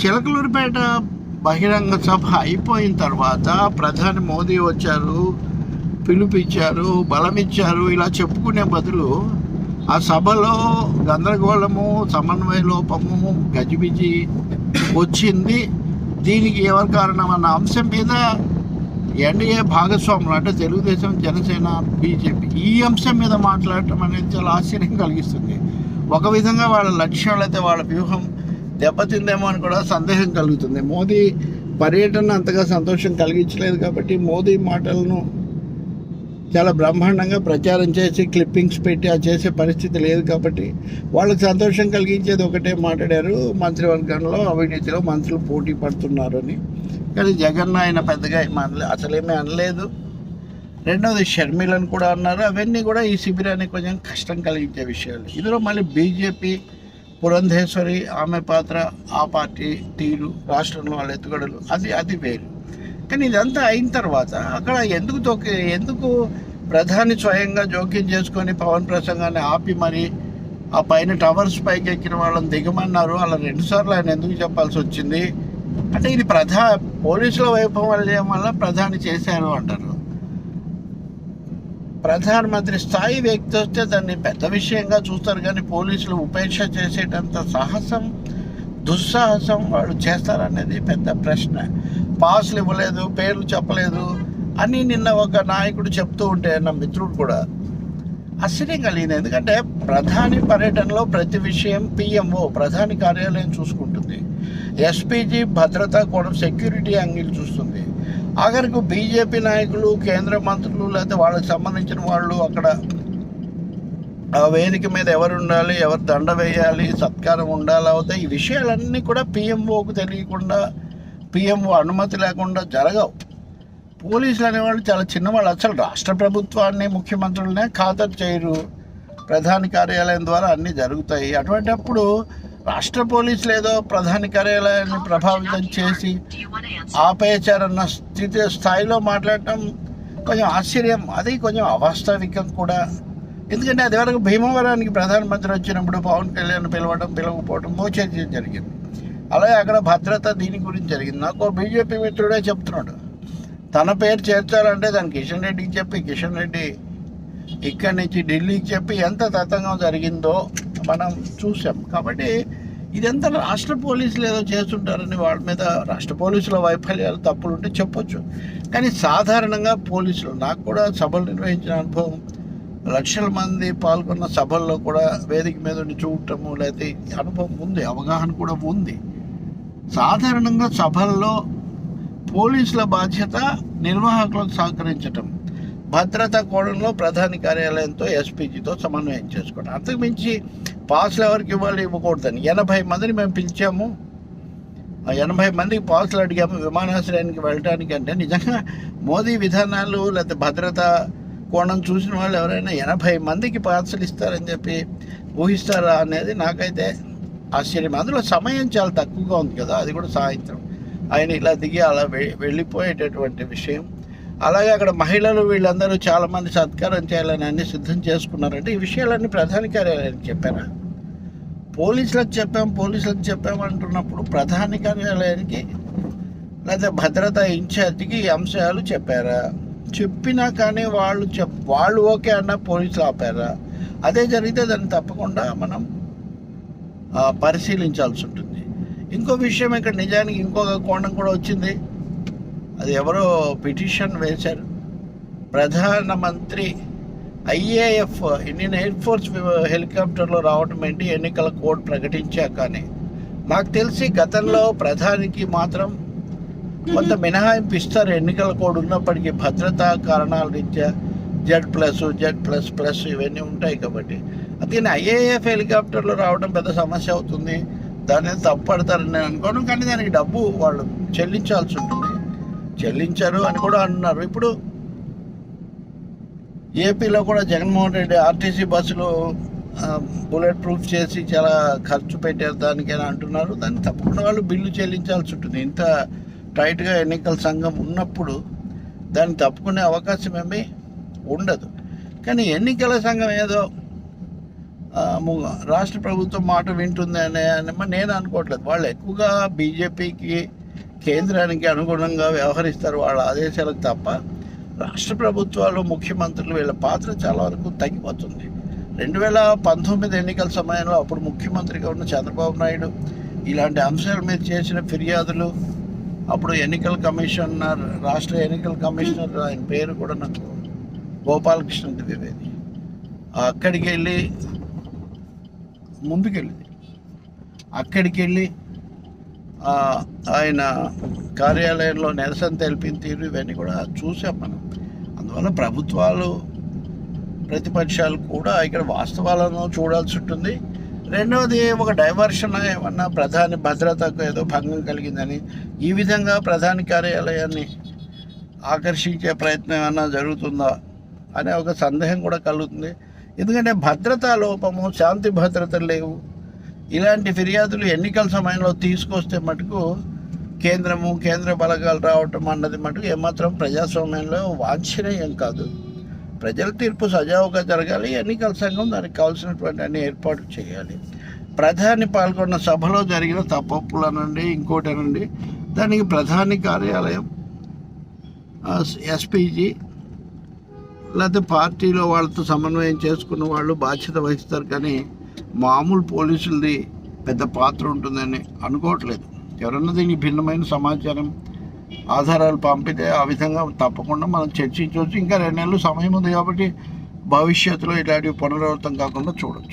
చిలకలూరిపేట బహిరంగ సభ అయిపోయిన తర్వాత ప్రధాని మోదీ వచ్చారు పిలుపిచ్చారు బలమిచ్చారు ఇలా చెప్పుకునే బదులు ఆ సభలో గందరగోళము సమన్వయ లోపము గజిబిజి వచ్చింది. దీనికి ఎవరు కారణం అన్న అంశం మీద ఎన్డీఏ భాగస్వాములు అంటే తెలుగుదేశం జనసేన బీజేపీ ఈ అంశం మీద మాట్లాడటం అనేది చాలా ఆశ్చర్యం కలిగిస్తుంది. ఒక విధంగా వాళ్ళ లక్ష్యాలు అయితే వాళ్ళ వ్యూహం దెబ్బతిందేమో అని కూడా సందేహం కలుగుతుంది. మోదీ పర్యటన అంతగా సంతోషం కలిగించలేదు కాబట్టి మోదీ మాటలను చాలా బ్రహ్మాండంగా ప్రచారం చేసి క్లిప్పింగ్స్ పెట్టి అది చేసే పరిస్థితి లేదు కాబట్టి వాళ్ళకి సంతోషం కలిగించేది ఒకటే మాట్లాడారు. మంత్రివర్గంలో అవినీతిలో మంత్రులు పోటీ పడుతున్నారు అని. కానీ జగన్ ఆయన పెద్దగా అనలే అసలేమీ అనలేదు. రెండవది షర్మిలను కూడా అన్నారు. అవన్నీ కూడా ఈ శిబిరానికి కొంచెం కష్టం కలిగించే విషయాలు. ఇందులో మళ్ళీ బీజేపీ పురంధేశ్వరి ఆమె పాత్ర ఆ పార్టీ తీరు రాష్ట్రంలో వాళ్ళ ఎత్తుగడలు అది అది వేరు. కానీ ఇదంతా అయిన తర్వాత అక్కడ ఎందుకు తోకి ఎందుకు ప్రధాని స్వయంగా జోక్యం చేసుకొని పవన్ ప్రసంగాన్ని ఆపి మరి ఆ పైన టవర్స్ పైకి ఎక్కిన వాళ్ళని దిగమన్నారు? అలా రెండుసార్లు ఆయన ఎందుకు చెప్పాల్సి వచ్చింది? అంటే ఇది ప్రధా పోలీసుల వైఫల్యం వల్ల ప్రధాని చేశారు అంటారు. ప్రధానమంత్రి స్థాయి వ్యక్తి వస్తే దాన్ని పెద్ద విషయంగా చూస్తారు కానీ పోలీసులు ఉపేక్ష చేసేటంత సాహసం దుస్సాహసం వాడు చేస్తారనేది పెద్ద ప్రశ్న. పాసులు ఇవ్వలేదు పేర్లు చెప్పలేదు అని నిన్న ఒక నాయకుడు చెప్తూ ఉంటే నా మిత్రుడు కూడా ఆశ్చర్యం కలిగింది ఎందుకంటే ప్రధాని పర్యటనలో ప్రతి విషయం పిఎంఓ ప్రధాని కార్యాలయం చూసుకుంటుంది. ఎస్పీజీ భద్రత కోణం సెక్యూరిటీ యాంగిల్ చూస్తుంది. ఆఖరికి బీజేపీ నాయకులు కేంద్ర మంత్రులు లేకపోతే వాళ్ళకి సంబంధించిన వాళ్ళు అక్కడ ఆ వేదిక మీద ఎవరు ఉండాలి ఎవరు దండ వేయాలి సత్కారం ఉండాలి అవుతాయి ఈ విషయాలన్నీ కూడా పిఎంఓకు తెలియకుండా పిఎంఓ అనుమతి లేకుండా జరగవు. పోలీసులు అనేవాళ్ళు చాలా చిన్నవాళ్ళు. అసలు రాష్ట్ర ప్రభుత్వాన్ని ముఖ్యమంత్రులనే ఖాతరు చేయరు. ప్రధాని కార్యాలయం ద్వారా అన్నీ జరుగుతాయి. అటువంటప్పుడు రాష్ట్ర పోలీసులు ఏదో ప్రధాని కార్యాలయాన్ని ప్రభావితం చేసి ఆపేచారన్న స్థితి స్థాయిలో మాట్లాడటం కొంచెం ఆశ్చర్యం. అది కొంచెం అవాస్తవికం కూడా. ఎందుకంటే అది వరకు భీమవరానికి ప్రధానమంత్రి వచ్చినప్పుడు పవన్ కళ్యాణ్ పిలవడం పిలవకపోవడం మోచర్యం జరిగింది. అలాగే అక్కడ భద్రత దీని గురించి జరిగింది. నాకు బీజేపీ మిత్రుడే చెప్తున్నాడు. తన పేరు చేర్చాలంటే దాని కిషన్ రెడ్డికి చెప్పి కిషన్ రెడ్డి ఇక్కడి నుంచి ఢిల్లీకి చెప్పి ఎంత తతంగం జరిగిందో మనం చూసాం. కాబట్టి ఇదంతా రాష్ట్ర పోలీసులు ఏదో చేస్తుంటారని వాళ్ళ మీద రాష్ట్ర పోలీసుల వైఫల్యాలు తప్పులు ఉంటే చెప్పొచ్చు. కానీ సాధారణంగా పోలీసులు నాకు కూడా సభలు నిర్వహించిన అనుభవం లక్షల మంది పాల్గొన్న సభల్లో కూడా వేదిక మీద ఉండి చూడటము లేకపోతే అనుభవం ఉంది అవగాహన కూడా ఉంది. సాధారణంగా సభల్లో పోలీసుల బాధ్యత నిర్వాహకులకు సహకరించటం. భద్రతా కోణంలో ప్రధాని కార్యాలయంతో ఎస్పీజీతో సమన్వయం చేసుకోవడం. అంతకుమించి పాసులు ఎవరికి ఇవ్వాలి? ఇవ్వకూడదని ఎనభై మందిని మేము పిలిచాము. ఆ ఎనభై మందికి పాసులు అడిగాము. విమానాశ్రయానికి వెళ్ళడానికి అంటే నిజంగా మోదీ విధానాలు లేకపోతే భద్రతా కోణం చూసిన వాళ్ళు ఎవరైనా ఎనభై మందికి పాసులు ఇస్తారని చెప్పి ఊహిస్తారా అనేది నాకైతే ఆశ్చర్యం. అందులో సమయం చాలా తక్కువగా ఉంది కదా. అది కూడా సాయంత్రం. ఆయన ఇలా దిగి అలా వె- వెళ్ళిపోయేటటువంటి విషయం. అలాగే అక్కడ మహిళలు వీళ్ళందరూ చాలామంది సత్కారం చేయాలని అన్ని సిద్ధం చేసుకున్నారంటే ఈ విషయాలన్నీ ప్రధాని కార్యాలయానికి చెప్పారా? పోలీసులకు చెప్పాం పోలీసులకు చెప్పాం అంటున్నప్పుడు ప్రధాని కార్యాలయానికి లేదా భద్రతా ఇన్ఛార్జికి ఈ అంశాలు చెప్పారా? చెప్పినా కానీ వాళ్ళు చెప్ వాళ్ళు ఓకే అన్న పోలీసులు ఆపారా? అదే జరిగితే దాన్ని తప్పకుండా మనం పరిశీలించాల్సి ఉంటుంది. ఇంకో విషయం ఇక్కడ నిజానికి ఇంకొక కోణం కూడా వచ్చింది. అది ఎవరో పిటిషన్ వేశారు. ప్రధానమంత్రి ఐఏఎఫ్ ఇండియన్ ఎయిర్ ఫోర్స్ హెలికాప్టర్లో రావటం ఏంటి? ఎన్నికల కోడ్ ప్రకటించాకనే నాకు తెలిసి గతంలో ప్రధానికి మాత్రం కొంత మినహాయింపు ఇస్తారు. ఎన్నికల కోడ్ ఉన్నప్పటికీ భద్రతా కారణాల రీత్యా Z plus Z plus plus ఇవన్నీ ఉంటాయి కాబట్టి. అందుకని ఐఏఎఫ్ హెలికాప్టర్లో రావడం పెద్ద సమస్య అవుతుంది. దాని మీద తప్పడతారని నేను అనుకోను. కానీ దానికి డబ్బు వాళ్ళు చెల్లించాల్సి ఉంటుంది. చెల్లించారు అని కూడా అంటున్నారు. ఇప్పుడు ఏపీలో కూడా జగన్మోహన్ రెడ్డి ఆర్టీసీ బస్సులు బుల్లెట్ ప్రూఫ్ చేసి చాలా ఖర్చు పెట్టారు దానికైనా అంటున్నారు. దాన్ని తప్పకుండా వాళ్ళు బిల్లు చెల్లించాల్సి ఉంటుంది. ఇంత టైట్గా ఎన్నికల సంఘం ఉన్నప్పుడు దాన్ని తప్పుకునే అవకాశం ఏమీ ఉండదు. కానీ ఎన్నికల సంఘం ఏదో రాష్ట్ర ప్రభుత్వం మాట వింటుంది అనే అని నేను అనుకోవట్లేదు. వాళ్ళు ఎక్కువగా బీజేపీకి కేంద్రానికి అనుగుణంగా వ్యవహరిస్తారు వాళ్ళ ఆదేశాలకు తప్ప రాష్ట్ర ప్రభుత్వాలు ముఖ్యమంత్రులు వీళ్ళ పాత్ర చాలా వరకు తగ్గిపోతుంది. రెండు వేల పంతొమ్మిది ఎన్నికల సమయంలో అప్పుడు ముఖ్యమంత్రిగా ఉన్న చంద్రబాబు నాయుడు ఇలాంటి అంశాల మీద చేసిన ఫిర్యాదులు అప్పుడు ఎన్నికల కమిషనర్ రాష్ట్ర ఎన్నికల కమిషనర్ ఆయన పేరు కూడా నాకు గోపాలకృష్ణ ద్వివేది. అక్కడికి వెళ్ళి ముందుకెళ్ళింది. అక్కడికి వెళ్ళి ఆయన కార్యాలయంలో నిరసన తెలిపిన తీరు ఇవన్నీ కూడా చూసాం మనం. అందువల్ల ప్రభుత్వాలు ప్రతిపక్షాలు కూడా ఇక్కడ వాస్తవాలను చూడాల్సి ఉంటుంది. రెండవది ఒక డైవర్షన్ ఏమన్నా ప్రధాని భద్రతకు ఏదో భంగం కలిగిందని ఈ విధంగా ప్రధాని కార్యాలయాన్ని ఆకర్షించే ప్రయత్నం ఏమన్నా జరుగుతుందా అనే ఒక సందేహం కూడా కలుగుతుంది. ఎందుకంటే భద్రతా లోపము శాంతి భద్రతలు లేవు. ఇలాంటి ఫిర్యాదులు ఎన్నికల సమయంలో తీసుకొస్తే మటుకు కేంద్రము కేంద్ర బలగాలు రావటం అన్నది మటుకు ఏమాత్రం ప్రజాస్వామ్యంలో వాంఛనీయం కాదు. ప్రజల తీర్పు సజావుగా జరగాలి ఎన్నికల సంఘం దానికి కావాల్సినటువంటి అన్ని ఏర్పాటు చేయాలి. ప్రధాని పాల్గొన్న సభలో జరిగిన తప్పప్పులనండి ఇంకోటనండి. దానికి ప్రధాని కార్యాలయం ఎస్పీజీ లేకపోతే పార్టీలో వాళ్ళతో సమన్వయం చేసుకున్న వాళ్ళు బాధ్యత వహిస్తారు కానీ మామూలు పోలీసులది పెద్ద పాత్ర ఉంటుందని అనుకోవట్లేదు. ఎవరన్నా దీనికి భిన్నమైన సమాచారం ఆధారాలు పంపితే ఆ విధంగా తప్పకుండా మనం చర్చించవచ్చు. ఇంకా రెండు నెలలు సమయం ఉంది కాబట్టి భవిష్యత్తులో ఇలాంటివి పునరావృతం కాకుండా చూడొచ్చు.